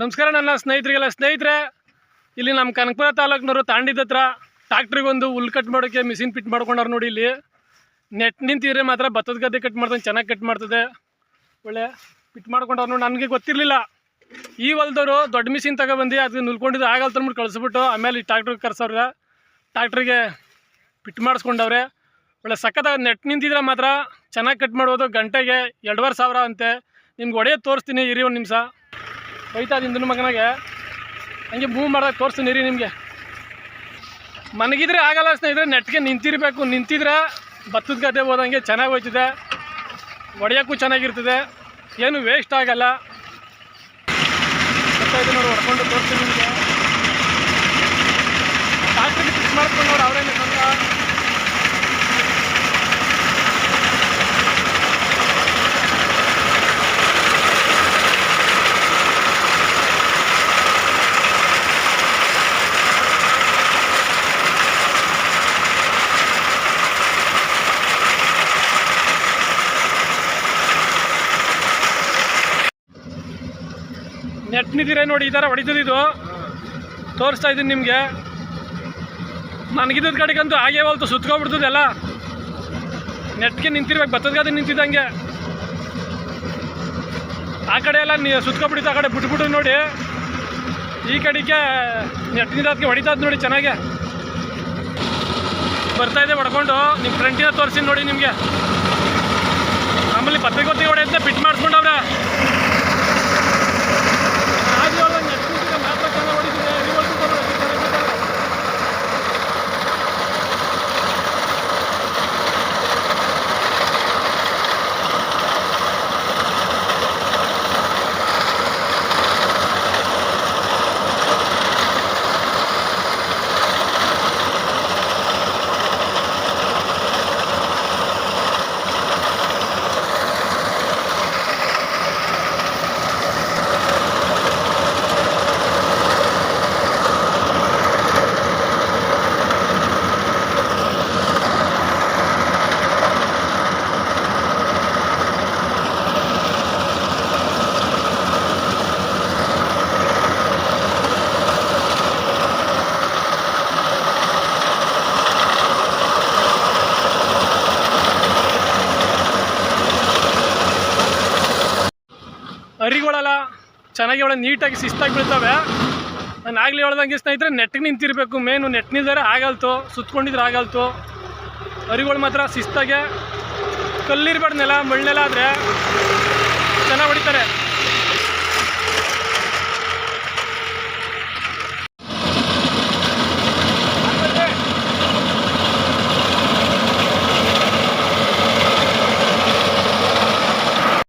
ನಮಸ್ಕಾರ ನನ್ನ ಸ್ನೇಹಿತರಿಗೆಲ್ಲ ಸ್ನೇಹಿತರೆ, ಇಲ್ಲಿ ನಮ್ಮ ಕನಕಪುರ ತಾಲೂಕಿನವರು ತಾಂಡಿದ ಹತ್ರ ಟ್ಯಾಕ್ಟ್ರಿಗೊಂದು ಹುಲ್ ಕಟ್ ಮಾಡೋಕ್ಕೆ ಮಿಷಿನ್ ಫಿಟ್ ಮಾಡ್ಕೊಂಡವ್ರು ನೋಡಿ ಇಲ್ಲಿ. ನೆಟ್ ನಿಂತಿದ್ರೆ ಮಾತ್ರ ಭತ್ತದ ಗದ್ದೆ ಕಟ್ ಮಾಡ್ತಾನೆ ಚೆನ್ನಾಗಿ ಕಟ್ ಮಾಡ್ತದೆ. ಒಳ್ಳೆ ಫಿಟ್ ಮಾಡ್ಕೊಂಡವ್ರು ನೋಡಿ, ನನಗೆ ಗೊತ್ತಿರಲಿಲ್ಲ. ಈ ಹೊಲದವರು ದೊಡ್ಡ ಮಿಷಿನ್ ತಗೊಬಂದು ಅದಕ್ಕೆ ನುಲ್ಕೊಂಡಿದ್ದು ಆಗಲ್ಲ ತಂದ್ಬಿಟ್ಟು ಕಳಿಸ್ಬಿಟ್ಟು ಆಮೇಲೆ ಈ ಟ್ಯಾಕ್ಟ್ರಿಗೆ ಕರೆಸೋರ್ಗೆ ಟ್ಯಾಕ್ಟ್ರಿಗೆ ಫಿಟ್ ಮಾಡಿಸ್ಕೊಂಡವ್ರೆ. ಒಳ್ಳೆ ಸಖತ್ ನೆಟ್ ನಿಂತಿದ್ರೆ ಮಾತ್ರ ಚೆನ್ನಾಗಿ ಕಟ್ ಮಾಡ್ಬೋದು. ಗಂಟೆಗೆ ಎರಡುವರೆ ಸಾವಿರ ಅಂತೆ. ನಿಮ್ಗೆ ಒಡೆಯೋದು ತೋರಿಸ್ತೀನಿ, ಇರಿ ಒಂದು ನಿಮಿಷ. ಹೋಯ್ತಾ ನಿಂದನು ಮಗನಾಗೆ. ಹಂಗೆ ಮೂವ್ ಮಾಡೋಕೆ ತೋರಿಸ್ತೀನಿ ರೀ ನಿಮಗೆ. ಮನಗಿದ್ರೆ ಆಗಲ್ಲ ಸ್ನೇಹಿತರೆ, ನೆಟ್ಗೆ ನಿಂತಿರಬೇಕು. ನಿಂತಿದ್ರೆ ಭತ್ತದ ಗದ್ದೆ ಹೋದಂಗೆ ಚೆನ್ನಾಗಿ ಹೋಯ್ತದೆ. ಒಡೆಯೋಕ್ಕೂ ಚೆನ್ನಾಗಿರ್ತದೆ. ಏನು ವೇಸ್ಟ್ ಆಗಲ್ಲ. ನೋಡಿ, ಹೊಡ್ಕೊಂಡು ತೋರಿಸ್ತೀನಿ ನಿಮಗೆ ಟ್ಯಾಕ್ಟ್ರಿಗೆ ಫಿಕ್ಸ್ ಮಾಡ್ಕೊಂಡವ್ರು ಅವರೇನೆ ಸ್ವಂತ ನೆಟ್ ನಿಂತಿರೆ ನೋಡಿ, ಈ ಥರ ಹೊಡಿತದಿದ್ದು ತೋರಿಸ್ತಾ ಇದ್ದೀನಿ ನಿಮಗೆ. ನನಗಿದ್ದ ಕಡೆಗಂತೂ ಹಾಗೆ ಹೊಲ್ತು, ಸುತ್ಕೊಬಿಡ್ತದೆ ಎಲ್ಲ. ನೆಟ್ಗೆ ನಿಂತಿರ್ಬೇಕು ಗದ್ದೆ ನಿಂತಿದ್ದಂಗೆ. ಆ ಕಡೆ ಎಲ್ಲ ನೀ ಸುತ್ಕೊಬಿಡಿತು, ಆ ಕಡೆ ಬಿಟ್ಬಿಟ್ಟು ನೋಡಿ. ಈ ಕಡೆಗೆ ನೆಟ್ಟಿನಿಂದ ಅದಕ್ಕೆ ಹೊಡಿತದ ನೋಡಿ ಚೆನ್ನಾಗೆ. ಬರ್ತಾ ಇದೆ ಹೊಡ್ಕೊಂಡು. ನಿಮ್ಮ ಫ್ರೆಂಟಿನ ತೋರಿಸಿ ನೋಡಿ ನಿಮಗೆ. ಆಮೇಲೆ ಪತ್ರಿಕೋತಿ ಹೊಡೆಯಂತೆ ಬಿಟ್ ಫಿಟ್ ಮಾಡಿಸ್ಕೊಂಡವ್ರೆ ಆಗಿ ಅವ್ರ ನೆಟ್ಟಿಗೆ ಮಾತ್ರ ಚೆನ್ನಾಗಿ ಹೊಡಿತಿದೆ ರಿವರ್ಸ್ ಹರಿಗಳೆಲ್ಲ ಚೆನ್ನಾಗಿ ಒಳ್ಳೆ ನೀಟಾಗಿ ಶಿಸ್ತಾಗಿ ಬೀಳ್ತವೆ ನಾನು ಆಗಲಿ ಹೇಳ್ದಂಗೆ ಸ್ನೇಹಿತರೆ ನೆಟ್ಟಿಗೆ ನಿಂತಿರಬೇಕು. Main net ನಿಲ್ದರೆ ಆಗಲ್ತು, ಸುತ್ಕೊಂಡಿದ್ರೆ ಆಗಲ್ತು. ಅರಿಗಳು ಮಾತ್ರ ಶಿಸ್ತಾಗೆ. ಕಲ್ಲಿರ್ಬಾರ್ದು ನೆಲ ಮಣ್ಣೆಲ್ಲ ಆದರೆ ಚೆನ್ನಾಗಿ ಹೊಡಿತಾರೆ.